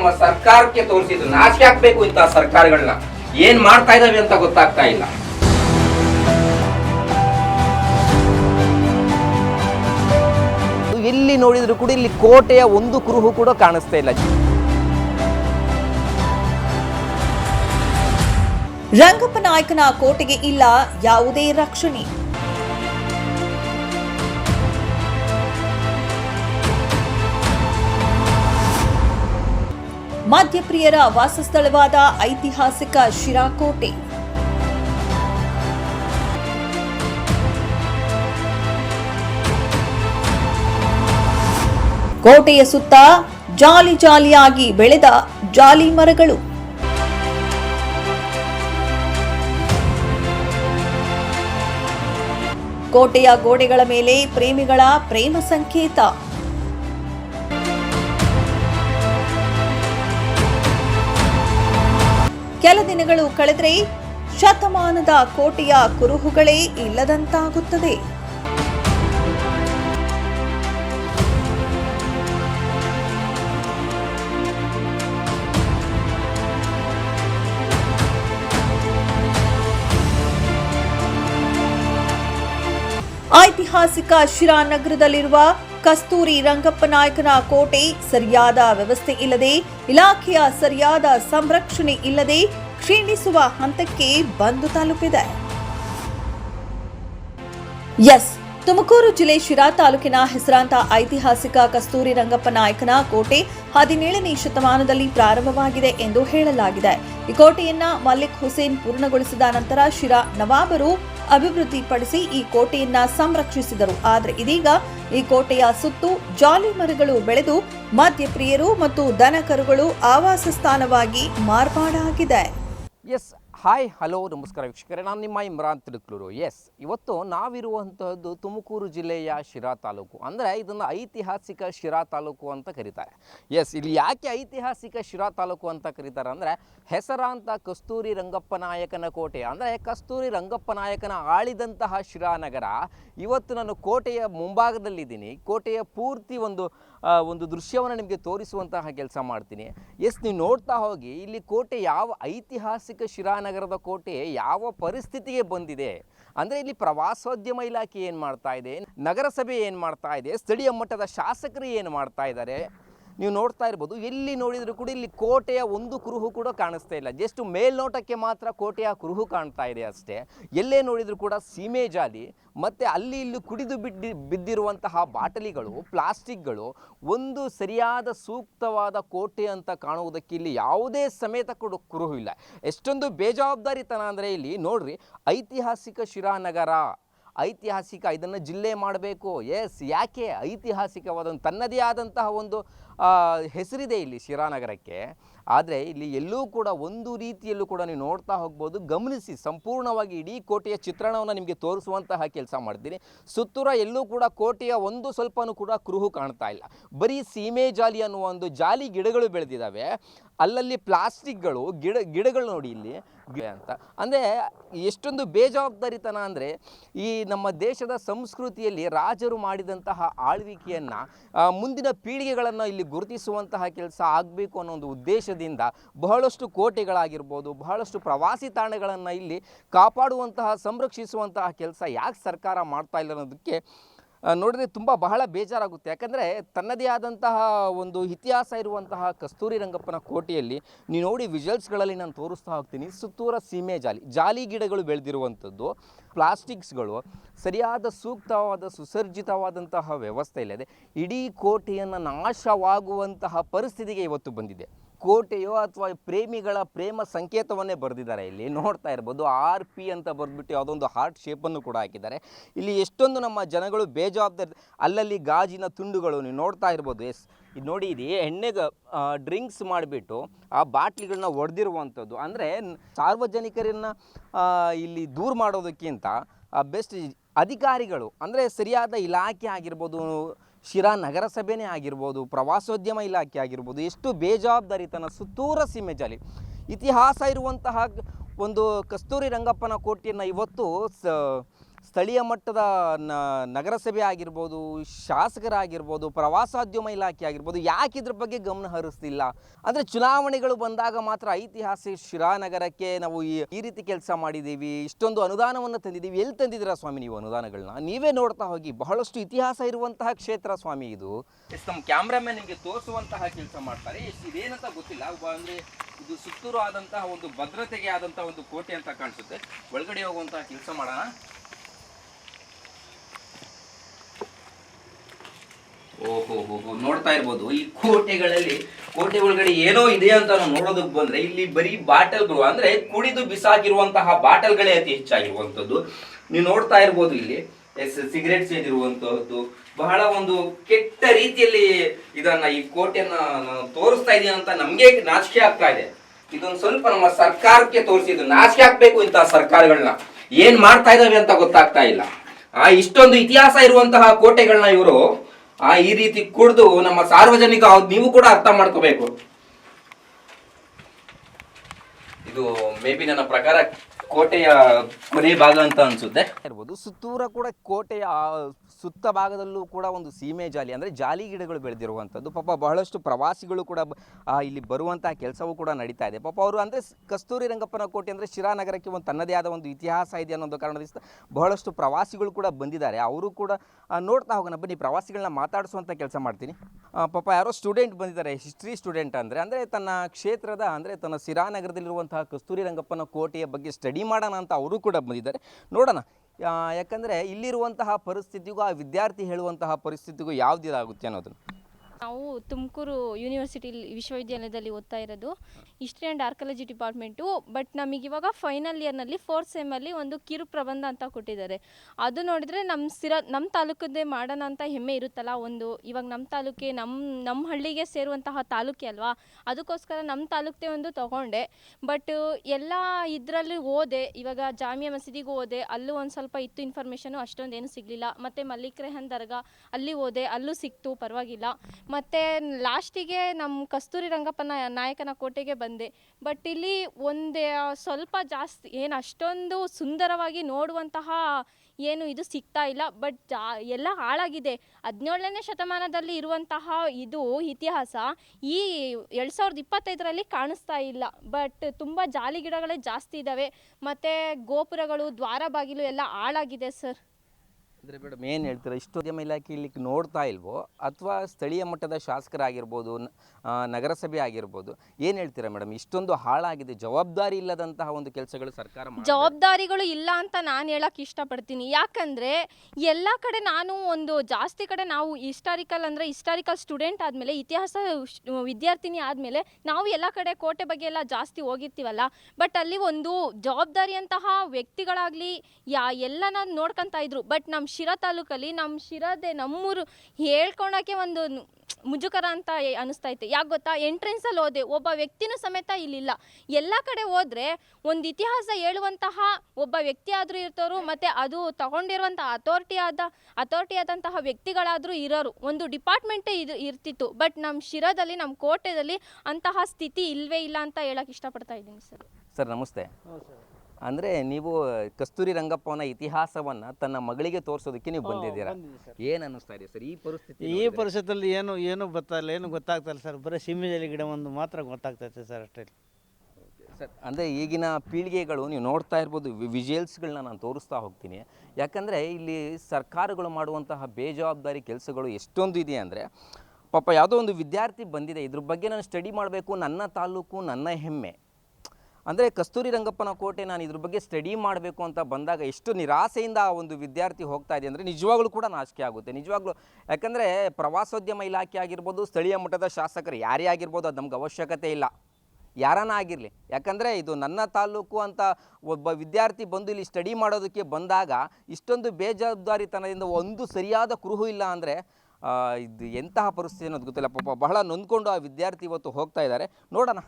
ನಮ್ಮ ಸರ್ಕಾರಕ್ಕೆ ತೋರಿಸಿದ್ರು ನಾಚಿಕೆ ಹಾಕ್ಬೇಕು ಇಂತಹ ಸರ್ಕಾರಗಳನ್ನ. ಏನ್ ಮಾಡ್ತಾ ಇದಾವೆ ಅಂತ ಗೊತ್ತಾಗ್ತಾ ಇಲ್ಲ. ಎಲ್ಲಿ ನೋಡಿದ್ರು ಕೂಡ ಇಲ್ಲಿ ಕೋಟೆಯ ಒಂದು ಕುರುಹು ಕೂಡ ಕಾಣಿಸ್ತಾ ಇಲ್ಲ. ರಂಗಪ್ಪ ನಾಯಕನ ಕೋಟೆಗೆ ಇಲ್ಲ ಯಾವುದೇ ರಕ್ಷಣೆ. ಮದ್ಯಪ್ರಿಯರ ವಾಸಸ್ಥಳವಾದ ಐತಿಹಾಸಿಕ ಶಿರಾಕೋಟೆ. ಕೋಟೆಯ ಸುತ್ತ ಜಾಲಿ ಜಾಲಿಯಾಗಿ ಬೆಳೆದ ಜಾಲಿ ಮರಗಳು. ಕೋಟೆಯ ಗೋಡೆಗಳ ಮೇಲೆ ಪ್ರೇಮಿಗಳ ಪ್ರೇಮ ಸಂಕೇತ. ಕೆಲ ದಿನಗಳು ಕಳೆದರೆ ಶತಮಾನದ ಕೋಟೆಯ ಕುರುಹುಗಳೇ ಇಲ್ಲದಂತಾಗುತ್ತದೆ. ಐತಿಹಾಸಿಕ ಶಿರಾ ನಗರದಲ್ಲಿರುವ ಕಸ್ತೂರಿ ರಂಗಪ್ಪ ನಾಯಕನ ಕೋಟೆ ಸರಿಯಾದ ವ್ಯವಸ್ಥೆ ಇಲ್ಲದೆ, ಇಲಾಖೆಯ ಸರಿಯಾದ ಸಂರಕ್ಷಣೆ ಇಲ್ಲದೆ ಕ್ಷೀಣಿಸುವ ಹಂತಕ್ಕೆ ಬಂದು ತಲುಪಿದೆ. ಎಸ್, ತುಮಕೂರು ಜಿಲ್ಲೆ ಶಿರಾ ತಾಲೂಕಿನ ಹೆಸರಾಂತ ಐತಿಹಾಸಿಕ ಕಸ್ತೂರಿ ರಂಗಪ್ಪ ನಾಯಕನ ಕೋಟೆ ಹದಿನೇಳನೇ ಶತಮಾನದಲ್ಲಿ ಪ್ರಾರಂಭವಾಗಿದೆ ಎಂದು ಹೇಳಲಾಗಿದೆ. ಈ ಕೋಟೆಯನ್ನ ಮಲ್ಲಿಕ್ ಹುಸೇನ್ ಪೂರ್ಣಗೊಳಿಸಿದ ನಂತರ ಶಿರಾ ನವಾಬರು ಅಭಿವೃದ್ಧಿಪಡಿಸಿ ಈ ಕೋಟೆಯನ್ನ ಸಂರಕ್ಷಿಸಿದರು. ಆದರೆ ಇದೀಗ ಈ ಕೋಟೆಯ ಸುತ್ತು ಜಾಲಿ ಮರಗಳು ಬೆಳೆದು ಮದ್ಯಪ್ರಿಯರು ಮತ್ತು ದನಕರುಗಳು ಆವಾಸ ಸ್ಥಾನವಾಗಿ ಮಾರ್ಪಾಡಾಗಿದೆ. ಎಸ್ ಹಾಯ್, ಹಲೋ, ನಮಸ್ಕಾರ ವೀಕ್ಷಕರೇ, ನಾನು ನಿಮ್ಮ ಇಮ್ರಾನ್ ತಿರುಕ್ಲೂರು. ಎಸ್ ಇವತ್ತು ನಾವಿರುವಂತಹದ್ದು ತುಮಕೂರು ಜಿಲ್ಲೆಯ ಶಿರಾ ತಾಲೂಕು. ಅಂದರೆ ಇದನ್ನು ಐತಿಹಾಸಿಕ ಶಿರಾ ತಾಲೂಕು ಅಂತ ಕರೀತಾರೆ. ಎಸ್ ಇಲ್ಲಿ ಯಾಕೆ ಐತಿಹಾಸಿಕ ಶಿರಾ ತಾಲೂಕು ಅಂತ ಕರೀತಾರೆ ಅಂದರೆ, ಹೆಸರಾಂತ ಕಸ್ತೂರಿ ರಂಗಪ್ಪ ನಾಯಕನ ಕೋಟೆ. ಅಂದರೆ ಕಸ್ತೂರಿ ರಂಗಪ್ಪ ನಾಯಕನ ಆಳಿದಂತಹ ಶಿರಾ ನಗರ ಇವತ್ತು ನಾನು ಕೋಟೆಯ ಮುಂಭಾಗದಲ್ಲಿದ್ದೀನಿ. ಕೋಟೆಯ ಪೂರ್ತಿ ಒಂದು ಒಂದು ದೃಶ್ಯವನ್ನು ನಿಮಗೆ ತೋರಿಸುವಂತಹ ಕೆಲಸ ಮಾಡ್ತೀನಿ. ಎಸ್, ನೀವು ನೋಡ್ತಾ ಹೋಗಿ, ಇಲ್ಲಿ ಕೋಟೆ ಯಾವ ಐತಿಹಾಸಿಕ ಶಿರಾನಗರದ ಕೋಟೆ ಯಾವ ಪರಿಸ್ಥಿತಿಗೆ ಬಂದಿದೆ? ಅಂದರೆ ಇಲ್ಲಿ ಪ್ರವಾಸೋದ್ಯಮ ಇಲಾಖೆ ಏನು ಮಾಡ್ತಾ ಇದೆ? ನಗರಸಭೆ ಏನು ಮಾಡ್ತಾ ಇದೆ? ಸ್ಥಳೀಯ ಮಟ್ಟದ ಶಾಸಕರು ಏನು ಮಾಡ್ತಾ ಇದ್ದಾರೆ? ನೀವು ನೋಡ್ತಾ ಇರ್ಬೋದು, ಎಲ್ಲಿ ನೋಡಿದರೂ ಕೂಡ ಇಲ್ಲಿ ಕೋಟೆಯ ಒಂದು ಕುರುಹು ಕೂಡ ಕಾಣಿಸ್ತಾ ಇಲ್ಲ. ಜಸ್ಟ್ ಮೇಲ್ನೋಟಕ್ಕೆ ಮಾತ್ರ ಕೋಟೆಯ ಕುರುಹು ಕಾಣ್ತಾ ಇದೆ ಅಷ್ಟೇ. ಎಲ್ಲೇ ನೋಡಿದರೂ ಕೂಡ ಸೀಮೆ ಜಾಲಿ, ಮತ್ತು ಅಲ್ಲಿ ಇಲ್ಲಿ ಕುಡಿದು ಬಿದ್ದಿ, ಬಿದ್ದಿರುವಂತಹ ಬಾಟಲಿಗಳು, ಪ್ಲಾಸ್ಟಿಕ್ಗಳು, ಒಂದು ಸರಿಯಾದ ಸೂಕ್ತವಾದ ಕೋಟೆ ಅಂತ ಕಾಣುವುದಕ್ಕೆ ಇಲ್ಲಿ ಯಾವುದೇ ಸಮೇತ ಕೂಡ ಕುರುಹು ಇಲ್ಲ. ಎಷ್ಟೊಂದು ಬೇಜವಾಬ್ದಾರಿತನ ಅಂದರೆ ಇಲ್ಲಿ ನೋಡ್ರಿ, ಐತಿಹಾಸಿಕ ಶಿರಾನಗರ. ಐತಿಹಾಸಿಕ ಇದನ್ನು ಜಿಲ್ಲೆ ಮಾಡಬೇಕು. ಎಸ್ ಯಾಕೆ ಐತಿಹಾಸಿಕವಾದ ತನ್ನದೇ ಆದಂತಹ ಒಂದು ಹೆಸರಿದೆ ಇಲ್ಲಿ ಶಿರಾನಗರಕ್ಕೆ. ಆದರೆ ಇಲ್ಲಿ ಎಲ್ಲೂ ಕೂಡ ಒಂದು ರೀತಿಯಲ್ಲೂ ಕೂಡ ನೀವು ನೋಡ್ತಾ ಹೋಗ್ಬೋದು. ಗಮನಿಸಿ, ಸಂಪೂರ್ಣವಾಗಿ ಇಡೀ ಕೋಟೆಯ ಚಿತ್ರಣವನ್ನು ನಿಮಗೆ ತೋರಿಸುವಂತಹ ಕೆಲಸ ಮಾಡ್ತೀನಿ. ಸುತ್ತೂರ ಎಲ್ಲೂ ಕೂಡ ಕೋಟೆಯ ಒಂದು ಸ್ವಲ್ಪನೂ ಕೂಡ ಕುರುಹು ಕಾಣ್ತಾ ಇಲ್ಲ. ಬರೀ ಸೀಮೆ ಜಾಲಿ ಅನ್ನುವ ಒಂದು ಜಾಲಿ ಗಿಡಗಳು ಬೆಳೆದಿದ್ದಾವೆ ಅಲ್ಲಲ್ಲಿ ಪ್ಲಾಸ್ಟಿಕ್ಗಳು, ಗಿಡ, ಗಿಡಗಳು ನೋಡಿ ಇಲ್ಲಿ. ಅಂತ. ಅಂದರೆ ಎಷ್ಟೊಂದು ಬೇಜವಾಬ್ದಾರಿತನ ಅಂದರೆ ಈ ನಮ್ಮ ದೇಶದ ಸಂಸ್ಕೃತಿಯಲ್ಲಿ ರಾಜರು ಮಾಡಿದಂತಹ ಆಳ್ವಿಕೆಯನ್ನು ಮುಂದಿನ ಪೀಳಿಗೆಗಳನ್ನು ಇಲ್ಲಿ ಗುರುತಿಸುವಂತಹ ಕೆಲಸ ಆಗಬೇಕು ಅನ್ನೋ ಒಂದು ಉದ್ದೇಶದಿಂದ ಬಹಳಷ್ಟು ಕೋಟೆಗಳಾಗಿರ್ಬೋದು, ಬಹಳಷ್ಟು ಪ್ರವಾಸಿ ತಾಣಗಳನ್ನು ಇಲ್ಲಿ ಕಾಪಾಡುವಂತಹ, ಸಂರಕ್ಷಿಸುವಂತಹ ಕೆಲಸ ಯಾಕೆ ಸರ್ಕಾರ ಮಾಡ್ತಾ ಇಲ್ಲ ಅನ್ನೋದಕ್ಕೆ ನೋಡಿದ್ರೆ ತುಂಬ ಬಹಳ ಬೇಜಾರಾಗುತ್ತೆ. ಯಾಕಂದರೆ ತನ್ನದೇ ಆದಂತಹ ಒಂದು ಇತಿಹಾಸ ಇರುವಂತಹ ಕಸ್ತೂರಿ ರಂಗಪ್ಪನ ಕೋಟೆಯಲ್ಲಿ ನೀವು ನೋಡಿ ವಿಜುವಲ್ಸ್ಗಳಲ್ಲಿ ನಾನು ತೋರಿಸ್ತಾ ಹೋಗ್ತೀನಿ. ಸುತ್ತೂರ ಸೀಮೆ ಜಾಲಿ ಜಾಲಿ ಗಿಡಗಳು ಬೆಳೆದಿರುವಂಥದ್ದು ಪ್ಲಾಸ್ಟಿಕ್ಸ್ಗಳು ಸರಿಯಾದ ಸೂಕ್ತವಾದ ಸುಸರ್ಜಿತವಾದಂತಹ ವ್ಯವಸ್ಥೆ ಇಲ್ಲದೆ ಇಡೀ ಕೋಟೆಯನ್ನು ನಾಶವಾಗುವಂತಹ ಪರಿಸ್ಥಿತಿಗೆ ಇವತ್ತು ಬಂದಿದೆ. ಕೋಟೆಯೋ ಅಥವಾ ಪ್ರೇಮಿಗಳ ಪ್ರೇಮ ಸಂಕೇತವನ್ನೇ ಬರೆದಿದ್ದಾರೆ. ಇಲ್ಲಿ ನೋಡ್ತಾ ಇರ್ಬೋದು, ಆರ್ ಪಿ ಅಂತ ಬರೆದ್ಬಿಟ್ಟು ಯಾವುದೊಂದು ಹಾರ್ಟ್ ಶೇಪನ್ನು ಕೂಡ ಹಾಕಿದ್ದಾರೆ. ಇಲ್ಲಿ ಎಷ್ಟೊಂದು ನಮ್ಮ ಜನಗಳು ಬೇಜವಾಬ್ದಾರಿ, ಅಲ್ಲಲ್ಲಿ ಗಾಜಿನ ತುಂಡುಗಳು ನೀವು ನೋಡ್ತಾ ಇರ್ಬೋದು. ಎಸ್, ಇದು ನೋಡಿ, ಇದು ಎಣ್ಣೆಗೆ ಡ್ರಿಂಕ್ಸ್ ಮಾಡಿಬಿಟ್ಟು ಆ ಬಾಟ್ಲಿಗಳನ್ನ ಒಡೆದಿರುವಂಥದ್ದು. ಅಂದರೆ, ಸಾರ್ವಜನಿಕರನ್ನ ಇಲ್ಲಿ ದೂರ ಮಾಡೋದಕ್ಕಿಂತ ಬೆಸ್ಟ್ ಅಧಿಕಾರಿಗಳು, ಅಂದರೆ ಸರಿಯಾದ ಇಲಾಖೆ ಆಗಿರ್ಬೋದು ಶಿರಾ ನಗರಸಭೆನೇ ಆಗಿರ್ಬೋದು, ಪ್ರವಾಸೋದ್ಯಮ ಇಲಾಖೆ ಆಗಿರ್ಬೋದು, ಎಷ್ಟು ಬೇಜವಾಬ್ದಾರಿತನ, ಸುತ್ತೂರ ಸೀಮೆ ಜಾಲಿ. ಇತಿಹಾಸ ಇರುವಂತಹ ಒಂದು ಕಸ್ತೂರಿ ರಂಗಪ್ಪನ ಕೋಟೆಯನ್ನು ಇವತ್ತು ಸ ಸ್ಥಳೀಯ ಮಟ್ಟದ ನಗರಸಭೆ ಆಗಿರ್ಬೋದು, ಶಾಸಕರಾಗಿರ್ಬೋದು, ಪ್ರವಾಸೋದ್ಯಮ ಇಲಾಖೆ ಆಗಿರ್ಬೋದು, ಯಾಕೆ ಇದ್ರ ಬಗ್ಗೆ ಗಮನ ಹರಿಸ್ತಿಲ್ಲ ಅಂದರೆ ಚುನಾವಣೆಗಳು ಬಂದಾಗ ಮಾತ್ರ ಐತಿಹಾಸಿಕ ಶಿರಾನಗರಕ್ಕೆ ನಾವು ಈ ರೀತಿ ಕೆಲಸ ಮಾಡಿದ್ದೀವಿ, ಇಷ್ಟೊಂದು ಅನುದಾನವನ್ನು ತಂದಿದ್ದೀವಿ. ಎಲ್ಲಿ ತಂದಿದ್ದೀರಾ ಸ್ವಾಮಿ ನೀವು ಅನುದಾನಗಳನ್ನ ನೀವೇ ನೋಡ್ತಾ ಹೋಗಿ, ಬಹಳಷ್ಟು ಇತಿಹಾಸ ಇರುವಂತಹ ಕ್ಷೇತ್ರ ಸ್ವಾಮಿ ಇದು. ನಮ್ಮ ಕ್ಯಾಮ್ರಾಮನ್ ನಿಮಗೆ ತೋರಿಸುವಂತಹ ಕೆಲಸ ಮಾಡ್ತಾರೆ. ಇದೇನಂತ ಗೊತ್ತಿಲ್ಲ. ಅಂದರೆ ಇದು ಸುತ್ತೂರು ಆದಂತಹ ಒಂದು ಭದ್ರತೆಗೆ ಆದಂತಹ ಒಂದು ಕೋಟೆ ಅಂತ ಕಾಣಿಸುತ್ತೆ. ಒಳಗಡೆ ಹೋಗುವಂತಹ ಕೆಲಸ ಮಾಡೋಣ. ಓಹೋ, ಹೋ ನೋಡ್ತಾ ಇರ್ಬೋದು. ಈ ಕೋಟೆಗಳಲ್ಲಿ, ಕೋಟೆ ಒಳಗಡೆ ಏನೋ ಇದೆ ಅಂತ ನಾವು ನೋಡೋದಕ್ಕೆ ಬಂದ್ರೆ ಇಲ್ಲಿ ಬರೀ ಬಾಟಲ್ಗಳು ಅಂದ್ರೆ ಕುಡಿದು ಬಿಸಾಕಿರುವಂತಹ ಬಾಟಲ್ಗಳೇ ಅತಿ ಹೆಚ್ಚಾಗಿರುವಂಥದ್ದು. ನೀವು ನೋಡ್ತಾ ಇರ್ಬೋದು ಇಲ್ಲಿ, ಎಸ್, ಸಿಗರೆಟ್ ಸೇದಿರುವಂತಹದ್ದು. ಬಹಳ ಒಂದು ಕೆಟ್ಟ ರೀತಿಯಲ್ಲಿ ಇದನ್ನ, ಈ ಕೋಟೆಯನ್ನ ನಾನು ತೋರಿಸ್ತಾ ಇದೀನಿ ಅಂತ ನಮ್ಗೆ ನಾಚಿಕೆ ಆಗ್ತಾ ಇದೆ. ಇದೊಂದು ಸ್ವಲ್ಪ ನಮ್ಮ ಸರ್ಕಾರಕ್ಕೆ ತೋರಿಸಿದ್ರು ನಾಚಿಕೆ ಆಗ್ಬೇಕು ಇಂತಹ ಸರ್ಕಾರಗಳನ್ನ. ಏನ್ ಮಾಡ್ತಾ ಇದಾವೆ ಅಂತ ಗೊತ್ತಾಗ್ತಾ ಇಲ್ಲ. ಆ, ಇಷ್ಟೊಂದು ಇತಿಹಾಸ ಇರುವಂತಹ ಕೋಟೆಗಳನ್ನ ಇವರು ಆ ಈ ರೀತಿ ಕುಡಿದು ನಮ್ಮ ಸಾರ್ವಜನಿಕ ನೀವು ಕೂಡ ಅರ್ಥ ಮಾಡ್ಕೋಬೇಕು. ಇದು ಮೇ ಬಿ ನನ್ನ ಪ್ರಕಾರ ಕೋಟೆಯ ಕೊನೆ ಭಾಗ ಅಂತ ಅನ್ಸುತ್ತೆ. ಇರ್ಬೋದು. ಸುತ್ತೂರ ಕೂಡ ಕೋಟೆಯ ಸುತ್ತ ಭಾಗದಲ್ಲೂ ಕೂಡ ಒಂದು ಸೀಮೆ ಜಾಲಿ, ಅಂದರೆ ಜಾಲಿ ಗಿಡಗಳು ಬೆಳೆದಿರುವಂಥದ್ದು. ಪಾಪ ಬಹಳಷ್ಟು ಪ್ರವಾಸಿಗಳು ಕೂಡ ಇಲ್ಲಿ ಬರುವಂತಹ ಕೆಲಸವೂ ಕೂಡ ನಡೀತಾ ಇದೆ. ಪಾಪ ಅವರು ಅಂದರೆ ಕಸ್ತೂರಿ ರಂಗಪ್ಪನ ಕೋಟೆ ಅಂದರೆ ಶಿರಾನಗರಕ್ಕೆ ಒಂದು ತನ್ನದೇ ಆದ ಒಂದು ಇತಿಹಾಸ ಇದೆ ಅನ್ನೋ ಒಂದು ಕಾರಣದಿಂದ ಬಹಳಷ್ಟು ಪ್ರವಾಸಿಗಳು ಕೂಡ ಬಂದಿದ್ದಾರೆ. ಅವರು ಕೂಡ ನೋಡ್ತಾ ಹೋಗೋಣ. ಬನ್ನಿ ಪ್ರವಾಸಿಗಳನ್ನ ಮಾತಾಡಿಸುವಂಥ ಕೆಲಸ ಮಾಡ್ತೀನಿ. ಪಾಪ ಯಾರೋ ಸ್ಟೂಡೆಂಟ್ ಬಂದಿದ್ದಾರೆ. ಹಿಸ್ಟ್ರಿ ಸ್ಟೂಡೆಂಟ್ ಅಂದರೆ ಅಂದರೆ ತನ್ನ ಕ್ಷೇತ್ರದ, ಅಂದರೆ ತನ್ನ ಸಿರಾನಗರದಲ್ಲಿರುವಂತಹ ಕಸ್ತೂರಿ ರಂಗಪ್ಪನ ಕೋಟೆಯ ಬಗ್ಗೆ ಸ್ಟಡಿ ಮಾಡೋಣ ಅಂತ ಅವರು ಕೂಡ ಬಂದಿದ್ದಾರೆ. ನೋಡೋಣ. ಯಾಕಂದರೆ ಇಲ್ಲಿರುವಂತಹ ಪರಿಸ್ಥಿತಿಗೂ ಆ ವಿದ್ಯಾರ್ಥಿ ಹೇಳುವಂತಹ ಪರಿಸ್ಥಿತಿಗೂ ಯಾವುದಿದಾಗುತ್ತೆ ಅನ್ನೋದನ್ನು. ನಾವು ತುಮಕೂರು ಯೂನಿವರ್ಸಿಟಿ ವಿಶ್ವವಿದ್ಯಾಲಯದಲ್ಲಿ ಓದ್ತಾ ಇರೋದು. History and archaeology department but ನಮಗೆ ಇವಾಗ ಫೈನಲ್ ಇಯರ್ನಲ್ಲಿ ಫೋರ್ತ್ ಸೆಮ್ಮಲ್ಲಿ ಒಂದು ಕಿರು ಪ್ರಬಂಧ ಅಂತ ಕೊಟ್ಟಿದ್ದಾರೆ. ಅದು ನೋಡಿದರೆ ನಮ್ಮ ಸಿರ ನಮ್ಮ ತಾಲೂಕದ್ದೇ ಮಾಡೋಣ ಅಂತ ಹೆಮ್ಮೆ ಇರುತ್ತಲ್ಲ ಒಂದು. ಇವಾಗ ನಮ್ಮ ತಾಲೂಕೆ ನಮ್ಮ ನಮ್ಮ ಹಳ್ಳಿಗೆ ಸೇರುವಂತಹ ತಾಲೂಕೆ ಅಲ್ವಾ? ಅದಕ್ಕೋಸ್ಕರ ನಮ್ಮ ತಾಲೂಕದೇ ಒಂದು ತೊಗೊಂಡೆ. ಬಟ್ ಎಲ್ಲ ಇದರಲ್ಲಿ ಓದೆ ಇವಾಗ ಜಾಮಿಯಾ ಮಸೀದಿಗೂ ಓದೆ ಅಲ್ಲೂ ಒಂದು ಸ್ವಲ್ಪ ಇತ್ತು ಇನ್ಫಾರ್ಮೇಷನು ಅಷ್ಟೊಂದೇನು ಸಿಗಲಿಲ್ಲ. ಮತ್ತು ಮಲ್ಲಿಕ್ ರೆಹನ್ ದರ್ಗಾ, ಅಲ್ಲಿ ಓದೆ ಅಲ್ಲೂ ಸಿಕ್ತು, ಪರವಾಗಿಲ್ಲ. ಮತ್ತು ಲಾಸ್ಟಿಗೆ ನಮ್ಮ ಕಸ್ತೂರಿ ರಂಗಪ್ಪನ ನಾಯಕನ ಕೋಟೆಗೆ ಬಂದೆ. ಬಟ್ ಇಲ್ಲಿ ಒಂದೇ ಸ್ವಲ್ಪ ಜಾಸ್ತಿ, ಏನು ಅಷ್ಟೊಂದು ಸುಂದರವಾಗಿ ನೋಡುವಂತಹ ಏನು ಇದು ಸಿಗ್ತಾ ಇಲ್ಲ. ಬಟ್ ಜಾ, ಎಲ್ಲ ಹಾಳಾಗಿದೆ. ಹದಿನೇಳನೇ ಶತಮಾನದಲ್ಲಿ ಇರುವಂತಹ ಇದು ಇತಿಹಾಸ ಈ ಎರಡು ಸಾವಿರದ ಇಪ್ಪತ್ತೈದರಲ್ಲಿ ಕಾಣಿಸ್ತಾ ಇಲ್ಲ. ಬಟ್ ತುಂಬ ಜಾಲಿ ಗಿಡಗಳೇ ಜಾಸ್ತಿ ಇದ್ದಾವೆ ಮತ್ತು ಗೋಪುರಗಳು, ದ್ವಾರ ಬಾಗಿಲು ಎಲ್ಲ ಹಾಳಾಗಿದೆ ಸರ್. ಅಂದರೆ ಮೇಡಮ್ ಏನು ಹೇಳ್ತೀರಾ ಇಷ್ಟೋದ್ಯಮ ಇಲಾಖೆ ಇಲ್ಲಿ ನೋಡ್ತಾ ಇಲ್ವೋ, ಅಥವಾ ಸ್ಥಳೀಯ ಮಟ್ಟದ ಶಾಸಕರಾಗಿರ್ಬೋದು ನಗರಸಭೆ ಆಗಿರ್ಬೋದು, ಏನು ಹೇಳ್ತೀರಾ ಮೇಡಮ್? ಇಷ್ಟೊಂದು ಹಾಳಾಗಿದೆ, ಜವಾಬ್ದಾರಿ ಇಲ್ಲದಂತಹ ಒಂದು ಕೆಲಸಗಳು ಸರ್ಕಾರ. ಜವಾಬ್ದಾರಿಗಳು ಇಲ್ಲ ಅಂತ ನಾನು ಹೇಳಕ್ಕೆ ಇಷ್ಟಪಡ್ತೀನಿ. ಯಾಕಂದರೆ, ಎಲ್ಲ ಕಡೆ ನಾನು ಒಂದು ಜಾಸ್ತಿ ಕಡೆ ನಾವು ಹಿಸ್ಟಾರಿಕಲ್ ಅಂದರೆ ಹಿಸ್ಟಾರಿಕಲ್ ಸ್ಟೂಡೆಂಟ್ ಆದಮೇಲೆ, ಇತಿಹಾಸ ವಿದ್ಯಾರ್ಥಿನಿ ಆದಮೇಲೆ, ನಾವು ಎಲ್ಲ ಕಡೆ ಕೋಟೆ ಬಗ್ಗೆ ಎಲ್ಲ ಜಾಸ್ತಿ ಹೋಗಿರ್ತೀವಲ್ಲ ಬಟ್ ಅಲ್ಲಿ ಒಂದು ಜವಾಬ್ದಾರಿಯಂತಹ ವ್ಯಕ್ತಿಗಳಾಗಲಿ, ಯಾ, ಎಲ್ಲನ ನೋಡ್ಕೊತಾ ಇದ್ರು. ಬಟ್ ನಮ್ಮ ಶಿರಾ ತಾಲೂಕಲ್ಲಿ ನಮ್ಮ ಶಿರಾದೆ ನಮ್ಮೂರು ಹೇಳ್ಕೊಳಕ್ಕೆ ಒಂದು ಮುಜುಕರ ಮುಜುಗರ ಅಂತ ಅನಿಸ್ತಾ ಅನಿಸ್ತೈತೆ. ಯಾಕೆ ಗೊತ್ತಾ? ಎಂಟ್ರೆನ್ಸಲ್ಲಿ ಹೋದೆ. ಒಬ್ಬ ವ್ಯಕ್ತಿನೂ ಸಮೇತ ಇಲ್ಲಿಲ್ಲ. ಎಲ್ಲ ಕಡೆ ಹೋದರೆ ಒಂದು ಇತಿಹಾಸ ಹೇಳುವಂತಹ ಒಬ್ಬ ವ್ಯಕ್ತಿ ಆದರೂ ಇರ್ತವರು ಮತ್ತು ಅದು ತಗೊಂಡಿರುವಂಥ ಅಥಾರಿಟಿ ಆದ ಅಥಾರಿಟಿ ಆದಂತಹ ವ್ಯಕ್ತಿಗಳಾದರೂ ಇರೋರು. ಒಂದು ಡಿಪಾರ್ಟ್ಮೆಂಟೇ ಇದು ಇರ್ತಿತ್ತು. ಬಟ್ ನಮ್ಮ ಶಿರಾದಲ್ಲಿ ನಮ್ಮ ಕೋಟೆದಲ್ಲಿ ಅಂತಹ ಸ್ಥಿತಿ ಇಲ್ಲವೇ ಇಲ್ಲ ಅಂತ ಹೇಳಕ್ಕೆ ಇಷ್ಟಪಡ್ತಾ ಇದ್ದೀನಿ ಸರ್. ಸರ್ ನಮಸ್ತೆ. ಅಂದರೆ ನೀವು ಕಸ್ತೂರಿ ರಂಗಪ್ಪನ ಇತಿಹಾಸವನ್ನು ತನ್ನ ಮಗಳಿಗೆ ತೋರಿಸೋದಕ್ಕೆ ನೀವು ಬಂದಿದ್ದೀರಾ? ಏನು ಅನ್ನಿಸ್ತಾ ಇದೆ ಸರ್? ಈ ಪರಿಸ್ಥಿತಿ ಈ ಪರಿಸ್ಥಿತಿಯಲ್ಲಿ ಏನು ಏನು ಗೊತ್ತಾಗಲ್ಲ ಏನು ಗೊತ್ತಾಗ್ತಾ ಇಲ್ಲ ಸರ್. ಬರೀ ಸಿಮ್ಮಿಜಲಿ ಗಿಡ ಒಂದು ಮಾತ್ರ ಗೊತ್ತಾಗ್ತೈತೆ ಸರ್ ಅಷ್ಟೇ. ಸರ್ ಅಂದರೆ ಈಗಿನ ಪೀಳಿಗೆಗಳು ನೀವು ನೋಡ್ತಾ ಇರ್ಬೋದು ವಿಜುವಲ್ಸ್ಗಳನ್ನ ನಾನು ತೋರಿಸ್ತಾ ಹೋಗ್ತೀನಿ. ಯಾಕಂದರೆ ಇಲ್ಲಿ ಸರ್ಕಾರಗಳು ಮಾಡುವಂತಹ ಬೇಜವಾಬ್ದಾರಿ ಕೆಲಸಗಳು ಎಷ್ಟೊಂದು ಇದೆ ಅಂದರೆ ಪಾಪ ಯಾವುದೋ ಒಂದು ವಿದ್ಯಾರ್ಥಿ ಬಂದಿದೆ ಇದ್ರ ಬಗ್ಗೆ ನಾನು ಸ್ಟಡಿ ಮಾಡಬೇಕು ನನ್ನ ತಾಲೂಕು ನನ್ನ ಹೆಮ್ಮೆ. ಅಂದರೆ ಕಸ್ತೂರಿ ರಂಗಪ್ಪನ ಕೋಟೆ ನಾನು ಇದ್ರ ಬಗ್ಗೆ ಸ್ಟಡಿ ಮಾಡಬೇಕು ಅಂತ ಬಂದಾಗ ಎಷ್ಟು ನಿರಾಸೆಯಿಂದ ಆ ಒಂದು ವಿದ್ಯಾರ್ಥಿ ಹೋಗ್ತಾ ಇದೆ ಅಂದರೆ ನಿಜವಾಗ್ಲೂ ಕೂಡ ನಾಚಿಕೆ ಆಗುತ್ತೆ. ನಿಜವಾಗ್ಲೂ ಯಾಕಂದರೆ ಪ್ರವಾಸೋದ್ಯಮ ಇಲಾಖೆ ಆಗಿರ್ಬೋದು, ಸ್ಥಳೀಯ ಮಟ್ಟದ ಶಾಸಕರು ಯಾರೇ ಆಗಿರ್ಬೋದು ಅದು ನಮ್ಗೆ ಅವಶ್ಯಕತೆ ಇಲ್ಲ. ಯಾರನ್ನ ಆಗಿರಲಿ. ಯಾಕಂದರೆ ಇದು ನನ್ನ ತಾಲೂಕು ಅಂತ ಒಬ್ಬ ವಿದ್ಯಾರ್ಥಿ ಬಂದು ಇಲ್ಲಿ ಸ್ಟಡಿ ಮಾಡೋದಕ್ಕೆ ಬಂದಾಗ ಇಷ್ಟೊಂದು ಬೇಜವಾಬ್ದಾರಿತನದಿಂದ ಒಂದು ಸರಿಯಾದ ಕುರುಹು ಇಲ್ಲ ಅಂದರೆ ಇದು ಎಂತಹ ಪರಿಸ್ಥಿತಿ ಅನ್ನೋದು ಗೊತ್ತಿಲ್ಲ. ಪಾಪ ಬಹಳ ನೊಂದ್ಕೊಂಡು ಆ ವಿದ್ಯಾರ್ಥಿ ಇವತ್ತು ಹೋಗ್ತಾ ಇದ್ದಾರೆ. ನೋಡೋಣ.